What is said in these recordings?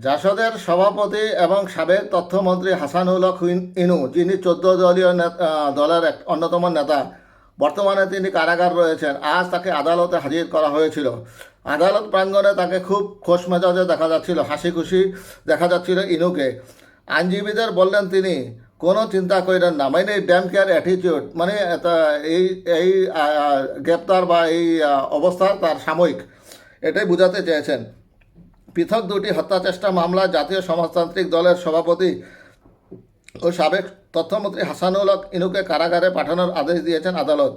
জাসদের সভাপতি এবং সাবেক তথ্যমন্ত্রী হাসানুল হক ইন- যিনি চোদ্দ দলীয় দলের এক অন্যতম নেতা। বর্তমানে তিনি কারাগার রয়েছেন। আজ তাকে আদালতে হাজির করা হয়েছিল। আদালত প্রাঙ্গণে তাকে খুব খোশ মেজাজে দেখা যাচ্ছিল, হাসি খুশি দেখা যাচ্ছিল ইনুকে। আইনজীবীদের বললেন তিনি, কোনো চিন্তা করেন না। মানে এই ড্যাম কেয়ার অ্যাটিটিউড মানে এই এই গ্রেপ্তার বা এই অবস্থা তার সাময়িক। এটাই বোঝাতে চেয়েছেন। পৃথক দুটি হত্যা চেষ্টা মামলায় জাতীয় সমাজতান্ত্রিক দলের সভাপতি ও সাবেক তথ্যমন্ত্রী হাসানুল হক ইনুকে কারাগারে পাঠানোর আদেশ দিয়েছেন আদালত।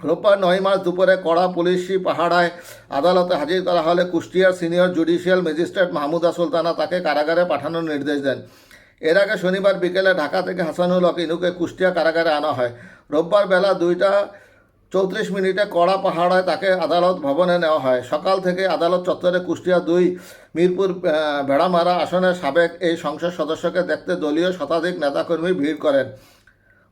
রোববার নয় মার্চ দুপুরে কড়া পুলিশি পাহাড়ায় আদালতে হাজির করা হলে কুষ্টিয়ার senior judicial magistrate Mahmuda Sultana তাকে কারাগারে পাঠানোর নির্দেশ দেন। এর আগে শনিবার বিকেলে ঢাকা থেকে হাসানুল হক ইনুকে কুষ্টিয়া কারাগারে আনা হয়। রোববার বেলা দুইটা চৌত্রিশ মিনিটে কড়া পাহাড়ায় তাকে আদালত ভবনে নেওয়া হয়। সকাল থেকে আদালত চত্বরে কুষ্টিয়া দুই, মিরপুর ভেড়ামারা আসনের সাবেক এই সংসদ সদস্যকে দেখতে দলীয় শতাধিক নেতাকর্মী ভিড় করেন।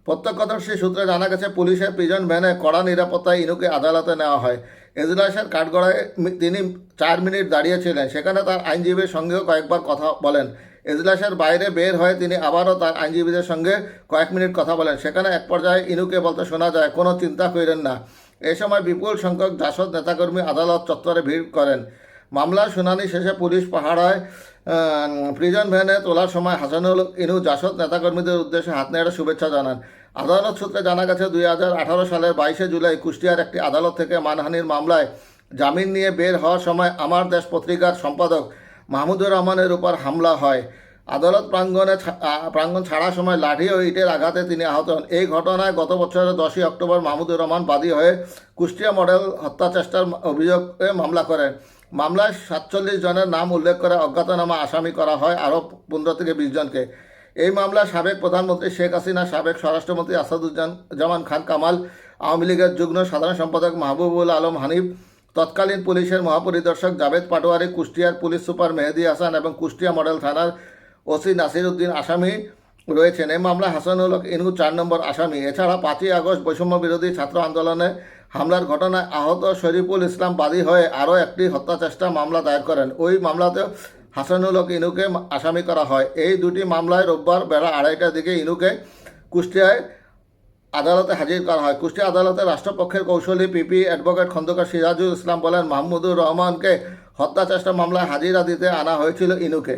প্রত্যক্ষদর্শী সূত্রে জানা গেছে পুলিশের প্রিজন ভ্যানে কড়া নিরাপত্তায় ইনুকে আদালতে নেওয়া হয়। এজলাসের কাঠগড়ায় তিনি চার মিনিট দাঁড়িয়েছিলেন সেখানে তার আইনজীবীর সঙ্গেও কয়েকবার কথা বলেন। এজলাসের বাইরে বের হয়ে তিনি আবারও তার আইনজীবীদের সঙ্গে কয়েক মিনিট কথা বলেন। সেখানে এক পর্যায়ে ইনুকে বলতে শোনা যায়, কোনো চিন্তা করেন না। এ সময় বিপুল সংখ্যক জাসদ নেতাকর্মী আদালত চত্বরে ভিড় করেন। মামলার শুনানি শেষে পুলিশ পাহাড়ায় প্রিজন ভ্যানে তোলার সময় হাসানুল ইনু জাসদ নেতাকর্মীদের উদ্দেশ্যে হাত নেড়ে শুভেচ্ছা জানান। আদালত সূত্রে জানা গেছে, দুই হাজার আঠারো সালের বাইশে জুলাই কুষ্টিয়ার একটি আদালত থেকে মানহানির মামলায় জামিন নিয়ে বের হওয়ার সময় আমার দেশ পত্রিকার সম্পাদক মাহমুদুর রহমানের উপর হামলা হয়। আদালত প্রাঙ্গণে প্রাঙ্গণ ছাড়ার সময় লাঠি ও ইটের আঘাতে তিনি আহত হন। এই ঘটনায় গত বছরের দশই অক্টোবর মাহমুদুর রহমান বাদী হয়ে কুষ্টিয়া মডেল হত্যা চেষ্টার অভিযোগে মামলা করেন। মামলায় সাতচল্লিশ জনের নাম উল্লেখ করে অজ্ঞাতনামা আসামি করা হয় আরও পনেরো থেকে বিশ জনকে। এই মামলায় সাবেক প্রধানমন্ত্রী শেখ হাসিনা, সাবেক স্বরাষ্ট্রমন্ত্রী আসাদুজ্জামান খান কামাল, আওয়ামী লীগের যুগ্ম সাধারণ সম্পাদক মাহবুবুল আলম হানিফ তৎকালীন পুলিশের মহাপরিদর্শক জাভেদ পাটোয়ারি, কুষ্টিয়ার পুলিশ সুপার মেহেদি হাসান এবং কুষ্টিয়া মডেল থানার ওসি নাসির উদ্দিন আসামি রয়েছেন। এই মামলা হাসানুল হক ইনু চার নম্বর আসামি। এছাড়া পাঁচই আগস্ট বৈষম্য বিরোধী ছাত্র আন্দোলনে হামলার ঘটনায় আহত শরীফুল ইসলাম বাদী হয়ে আরও একটি হত্যাচেষ্টা মামলা দায়ের করেন। ওই মামলাতেও হাসানুল হক ইনুকে আসামি করা হয়। এই দুটি মামলায় রোববার বেলা আড়াইটার দিকে ইনুকে কুষ্টিয়ায় আদালতে হাজির করা হয়। কুষ্টিয়া আদালতে রাষ্ট্রপক্ষের কৌশলী পিপি অ্যাডভোকেট খন্দকার সিরাজুল ইসলাম বলেন, মাহমুদুর রহমানকে হত্যা চেষ্টা মামলায় হাজিরা দিতে আনা হয়েছিল ইনুকে।